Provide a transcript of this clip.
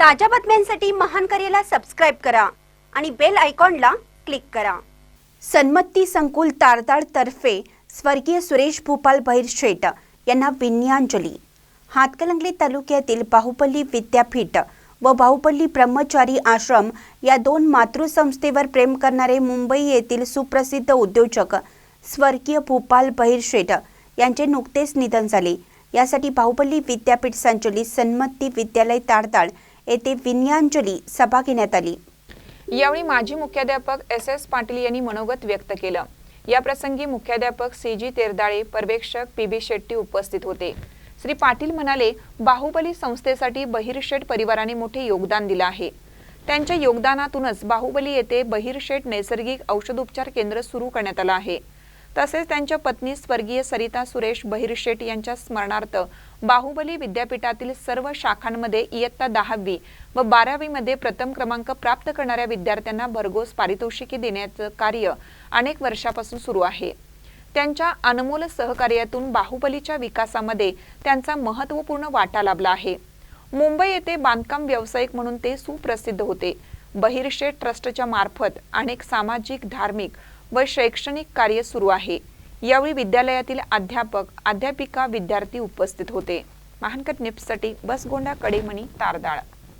ताज्या बातम्यांसाठी महान करेला सबस्क्राईब करा आणि बेल आयकॉनला क्लिक करा. सन्मती संकुल तारदाळ तर्फे स्वर्गीय सुरेश भूपाल बहिरशेट यांना विन्यांजली. हातकलंगले तालुक्यातील बाहुबली विद्यापीठ व बाहुबली ब्रह्मचारी आश्रम या दोन मातृसंस्थेवर प्रेम करणारे मुंबई येथील सुप्रसिद्ध उद्योजक स्वर्गीय भूपाल बहिरशेट यांचे नुकतेच निधन झाले. यासाठी बाहुबली विद्यापीठ संचलित सन्मती विद्यालय तारदाळ येथे विनयांजली सभा घेण्यात आली. यावेळी माजी मुख्याध्यापक एस एस पाटील यांनी मनोगत व्यक्त केलं. या प्रसंगी मुख्याध्यापक सी जी तेरदाळे पर्यवेक्षक पी बी शेट्टी उपस्थित होते. श्री पाटील म्हणाले बाहुबली संस्थेसाठी बहिरशेठ परिवाराने मोठे योगदान दिलं आहे. त्यांच्या योगदानातूनच बाहुबली येथे बहिरशेठ नैसर्गिक औषधोपचार केंद्र सुरू करण्यात आलं आहे. तसेच त्यांच्या पत्नी स्वर्गीय सरिता सुरेश बहिरशेट यांच्या स्मरणार्थ बाहुबली विद्यापीठातील सर्व शाखांमध्ये इयत्ता दहावी व बारावीमध्ये प्रथम क्रमांक प्राप्त करणाऱ्या विद्यार्थ्यांना भरघोस पारितोषिके देण्याचं कार्य अनेक वर्षापासून सुरू आहे. त्यांच्या अनमोल सहकार्यातून बाहुबलीच्या विकासामध्ये त्यांचा महत्त्वपूर्ण वाटा लाभला आहे. मुंबई येथे बांधकाम व्यावसायिक म्हणून ते सुप्रसिद्ध होते. बहिर्शेठ ट्रस्टच्या मार्फत अनेक सामाजिक धार्मिक व शैक्षणिक कार्य सुरू आहे. यावेळी विद्यालयातील अध्यापक अध्यापिका विद्यार्थी उपस्थित होते. महानकट निप्ससाठी बसगोंडा कडेमणी तारदाळ.